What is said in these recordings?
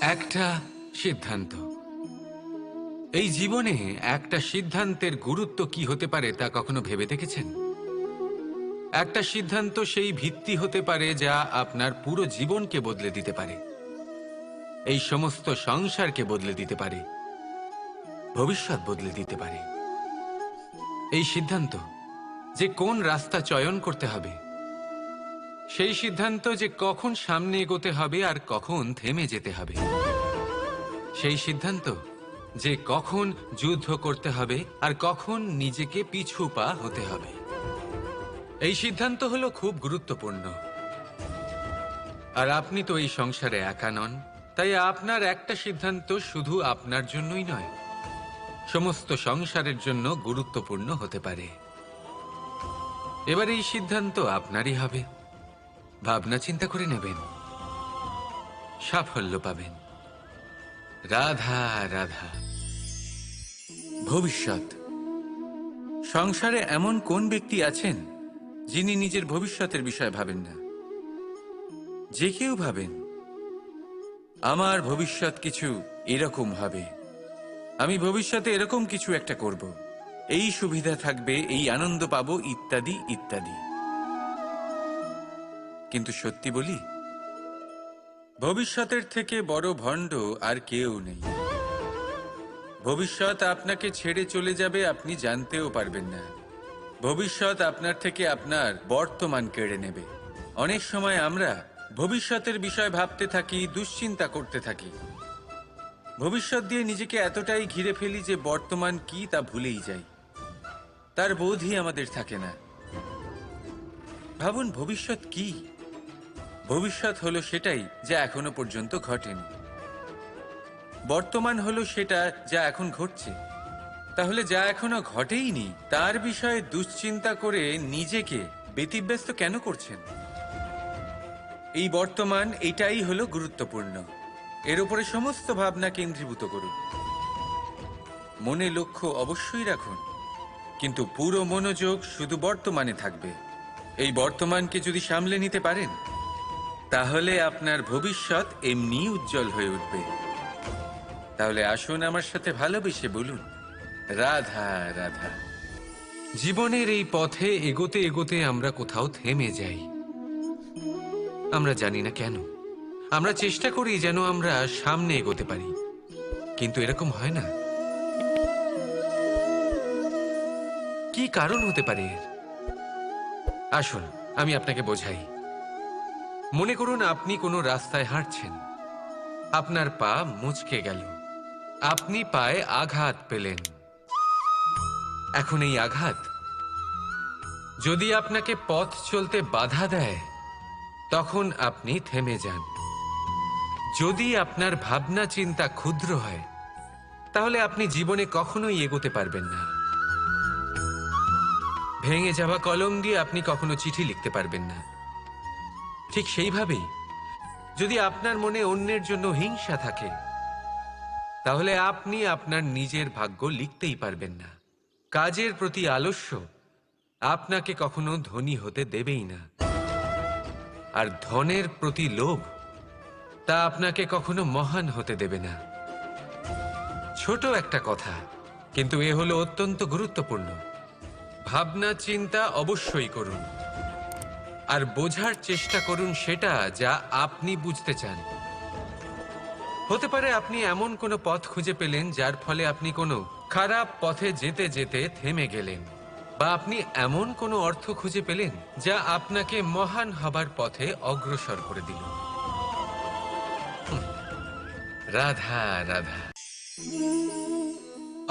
একটা সিদ্ধান্ত। এই জীবনে একটা সিদ্ধান্তের গুরুত্ব কি হতে পারে তা কখনো ভেবে দেখেছেন? একটা সিদ্ধান্ত সেই ভিত্তি হতে পারে যা আপনার পুরো জীবনকে বদলে দিতে পারে। এই সমস্ত সংসারকে বদলে দিতে পারে। ভবিষ্যৎ বদলে দিতে পারে। এই সিদ্ধান্ত যে কোন রাস্তা চয়ন করতে হবে সেই সিদ্ধান্ত যে কখন সামনে এগোতে হবে আর কখন থেমে যেতে হবে। সেই সিদ্ধান্ত যে কখন যুদ্ধ করতে হবে আর কখন নিজেকে পিছু পা হতে হবে। এই সিদ্ধান্ত হলো খুব গুরুত্বপূর্ণ। আর আপনি তো এই সংসারে একা নন, তাই আপনার একটা সিদ্ধান্ত শুধু আপনার জন্যই নয়, সমস্ত সংসারের জন্য গুরুত্বপূর্ণ হতে পারে। এবার এই সিদ্ধান্ত আপনারই হবে। ভাবনা চিন্তা করে নেবেন। সাফল্য পাবেন। রাধা রাধা। ভবিষ্যৎ। সংসারে এমন কোন ব্যক্তি আছেন, যিনি নিজের ভবিষ্যতের বিষয়ে ভাবেন না? যে কেউ ভাবেন, আমার ভবিষ্যৎ কিছু এরকম হবে। আমি ভবিষ্যতে এরকম কিছু একটা করব। এই সুবিধা থাকবে, এই আনন্দ পাবো, ইত্যাদি ইত্যাদি। কিন্তু সত্যি বলি, ভবিষ্যতের থেকে বড় ভণ্ড আর কেউ নেই। ভবিষ্যৎ আপনাকে ছেড়ে চলে যাবে আপনি জানতেও পারবেন না। ভবিষ্যৎ আপনার থেকে আপনার বর্তমান কেড়ে নেবে। অনেক সময় আমরা ভবিষ্যতের বিষয় ভাবতে থাকি, দুশ্চিন্তা করতে থাকি। ভবিষ্যৎ দিয়ে নিজেকে এতটাই ঘিরে ফেলি যে বর্তমান কি তা ভুলেই যাই। তার বোধই আমাদের থাকে না। ভাবুন, ভবিষ্যৎ কি? ভবিষ্যৎ হলো সেটাই যা এখনও পর্যন্ত ঘটেনি। বর্তমান হলো সেটা যা এখন ঘটছে। তাহলে যা এখনও ঘটেইনি, তার বিষয়ে দুশ্চিন্তা করে নিজেকে ব্যতিব্যস্ত কেন করছেন? এই বর্তমান এটাই হলো গুরুত্বপূর্ণ। এর উপরে সমস্ত ভাবনা কেন্দ্রীভূত করুন। মনে লক্ষ্য অবশ্যই রাখুন, কিন্তু পুরো মনোযোগ শুধু বর্তমানে থাকবে। এই বর্তমানকে যদি সামলে নিতে পারেন তাহলে আপনার ভবিষ্যৎ এমনি উজ্জ্বল হয়ে উঠবে। তাহলে আসুন আমার সাথে ভালোবেসে বলুন, রাধা রাধা। জীবনের এই পথে এগোতে এগোতে আমরা কোথাও থেমে যাই। আমরা জানি না কেন। আমরা চেষ্টা করি যেন আমরা সামনে এগোতে পারি। কিন্তু এরকম হয় না। কি কারণ হতে পারে? এর আসুন, আমি আপনাকে বোঝাই। মনে করুন আপনি কোনো রাস্তায় হাঁটছেন। আপনার পা মুচকে গেল। আপনি পায়ে আঘাত পেলেন। এখন এই আঘাত, যদি আপনাকে পথ চলতে বাধা দেয়, তখন আপনি থেমে যান। যদি আপনার ভাবনা চিন্তা ক্ষুদ্র হয়, তাহলে আপনি জীবনে কখনোই এগোতে পারবেন না। ভেঙে যাওয়া কলম দিয়ে আপনি কখনো চিঠি লিখতে পারবেন না। ঠিক সেইভাবেই। যদি আপনার মনে অন্যের জন্য হিংসা থাকে, তাহলে আপনি আপনার নিজের ভাগ্য লিখতেই পারবেন না। কাজের প্রতি আলস্য আপনাকে কখনো ধনী হতে দেবেই না। আর ধনের প্রতি লোভ, তা আপনাকে কখনো মহান হতে দেবে না। ছোট একটা কথা, কিন্তু এ হলো অত্যন্ত গুরুত্বপূর্ণ। ভাবনা, চিন্তা অবশ্যই করুন। আর বোঝার চেষ্টা করুন সেটা যা আপনি বুঝতে চান। হতে পারে আপনি এমন কোনো পথ খুঁজে পেলেন যার ফলে আপনি কোনো খারাপ পথে যেতে যেতে থেমে গেলেন, বা আপনি এমন কোনো অর্থ খুঁজে পেলেন যা আপনাকে মহান হবার পথে অগ্রসর করে দিল। রাধা রাধা।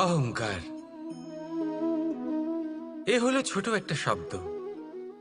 অহংকার। এ হলো ছোট একটা শব্দ।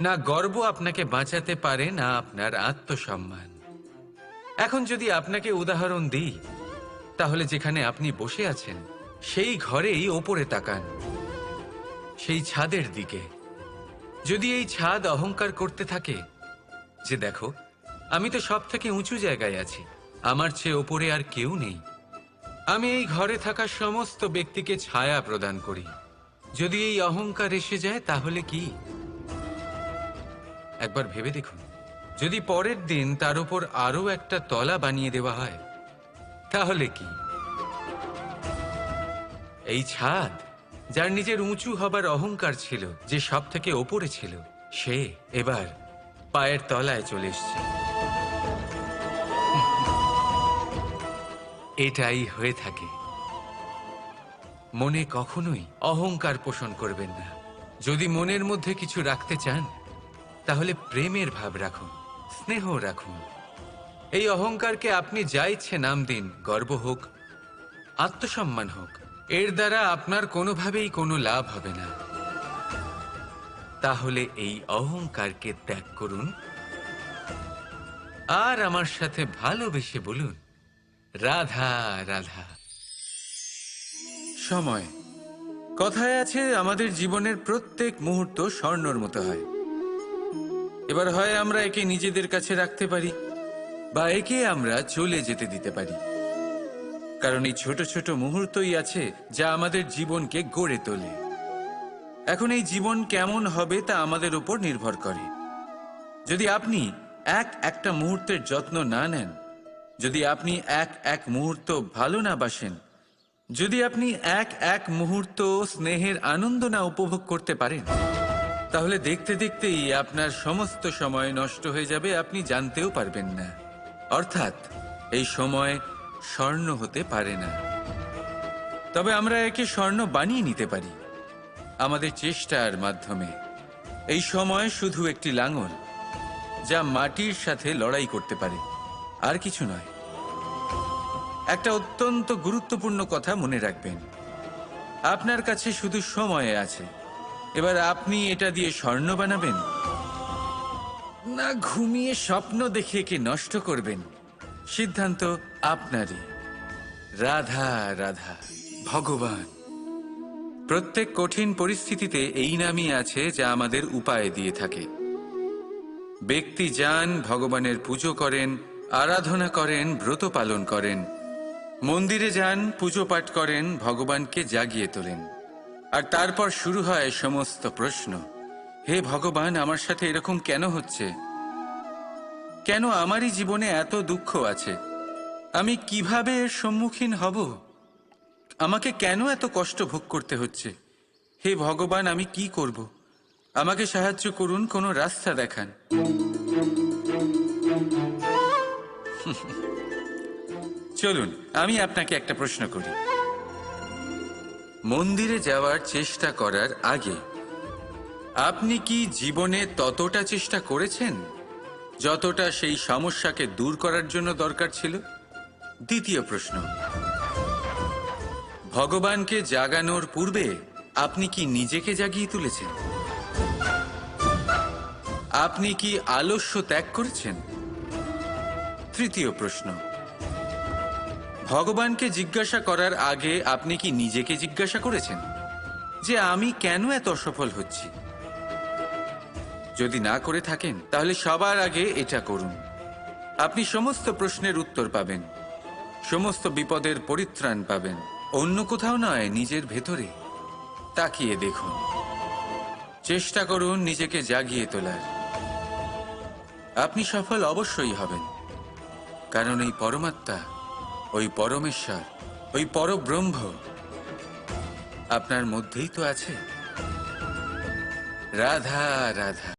না গর্ব আপনাকে বাঁচাতে পারে না আপনার আত্মসম্মান। এখন যদি আপনাকে উদাহরণ দিই, তাহলে যেখানে আপনি বসে আছেন, সেই ঘরেই ওপরে তাকান, সেই ছাদের দিকে। যদি এই ছাদ অহংকার করতে থাকে, যে দেখো, আমি তো সব থেকে উঁচু জায়গায় আছি, আমার চেয়ে ওপরে আর কেউ নেই। আমি এই ঘরে থাকা সমস্ত ব্যক্তিকে ছায়া প্রদান করি। যদি এই অহংকার এসে যায়, তাহলে কি? একবার ভেবে দেখুন। যদি পরের দিন তার উপর আরও একটা তলা বানিয়ে দেওয়া হয়, তাহলে কি? এই ছাদ, যার নিজের উঁচু হবার অহংকার ছিল, যে সব থেকে ওপরে ছিল, সে এবার পায়ের তলায় চলে এসছে। এটাই হয়ে থাকে। মনে কখনোই অহংকার পোষণ করবেন না। যদি মনের মধ্যে কিছু রাখতে চান তাহলে প্রেমের ভাব রাখুন, স্নেহ রাখুন। এই অহংকারকে আপনি যা ইচ্ছে নাম দিন, গর্ব হোক, আত্মসম্মান হোক, এর দ্বারা আপনার কোনোভাবেই কোনো লাভ হবে না। তাহলে এই অহংকারকে ত্যাগ করুন। আর আমার সাথে ভালোবেসে বলুন, রাধা রাধা। সময়। কথায় আছে, আমাদের জীবনের প্রত্যেক মুহূর্ত স্বর্ণর মতো হয়। এবার হয় আমরা একে নিজেদের কাছে রাখতে পারি, বা একে আমরা চলে যেতে দিতে পারি। কারণ এই ছোট ছোট মুহূর্তই আছে যা আমাদের জীবনকে গড়ে তোলে। এখন এই জীবন কেমন হবে তা আমাদের উপর নির্ভর করে। যদি আপনি এক একটা মুহূর্তের যত্ন না নেন, যদি আপনি এক এক মুহূর্ত ভালো না বাসেন, যদি আপনি এক এক মুহূর্ত স্নেহের আনন্দ না উপভোগ করতে পারেন তাহলে দেখতে দেখতেই আপনার সমস্ত সময় নষ্ট হয়ে যাবে, আপনি জানতেও পারবেন না। অর্থাৎ, এই সময় স্বর্ণ হতে পারে না। তবে আমরা একে স্বর্ণ বানিয়ে নিতে পারি, আমাদের চেষ্টার মাধ্যমে। এই সময় শুধু একটি লাঙল, যা মাটির সাথে লড়াই করতে পারে, আর কিছু নয়। একটা অত্যন্ত গুরুত্বপূর্ণ কথা মনে রাখবেন। আপনার কাছে শুধু সময় আছে। এবার আপনি এটা দিয়ে স্বর্ণ বানাবেন। না ঘুমিয়ে স্বপ্ন দেখে একে নষ্ট করবেন। সিদ্ধান্ত আপনারই। রাধা রাধা, ভগবান। প্রত্যেক কঠিন পরিস্থিতিতে এই নামই আছে যা আমাদের উপায় দিয়ে থাকে। ব্যক্তি যান, ভগবানের পুজো করেন, আরাধনা করেন, ব্রত পালন করেন। মন্দিরে যান, পুজো পাঠ করেন, ভগবানকে জাগিয়ে তোলেন। আর তারপর শুরু হয় সমস্ত প্রশ্ন। হে ভগবান, আমার সাথে এরকম কেন হচ্ছে? কেন আমারই জীবনে এত দুঃখ আছে? আমি কীভাবে এর সম্মুখীন হব? আমাকে কেন এত কষ্ট ভোগ করতে হচ্ছে? হে ভগবান, আমি কি করব? আমাকে সাহায্য করুন, কোনো রাস্তা দেখান। চলুন, আমি আপনাকে একটা প্রশ্ন করি। মন্দিরে যাওয়ার চেষ্টা করার আগে, আপনি কি জীবনে ততটা চেষ্টা করেছেন? যতটা সেই সমস্যাকে দূর করার জন্য দরকার ছিল? দ্বিতীয় প্রশ্ন, ভগবানকে জাগানোর পূর্বে আপনি কি নিজেকে জাগিয়ে তুলেছেন? আপনি কি আলস্য ত্যাগ করেছেন? তৃতীয় প্রশ্ন ভগবানকে জিজ্ঞাসা করার আগে আপনি কি নিজেকে জিজ্ঞাসা করেছেন? যে আমি কেন এত অসফল হচ্ছি? যদি না করে থাকেন, তাহলে সবার আগে এটা করুন। আপনি সমস্ত প্রশ্নের উত্তর পাবেন। সমস্ত বিপদের পরিত্রাণ পাবেন। অন্য কোথাও নয়, নিজের ভেতরে। তাকিয়ে দেখুন। চেষ্টা করুন নিজেকে জাগিয়ে তোলার। আপনি সফল অবশ্যই হবেন। কারণ এই পরমাত্মা ওই পরমেশ্বর ওই পরব্রহ্ম আপনার মধ্যেই তো আছে। রাধা রাধা।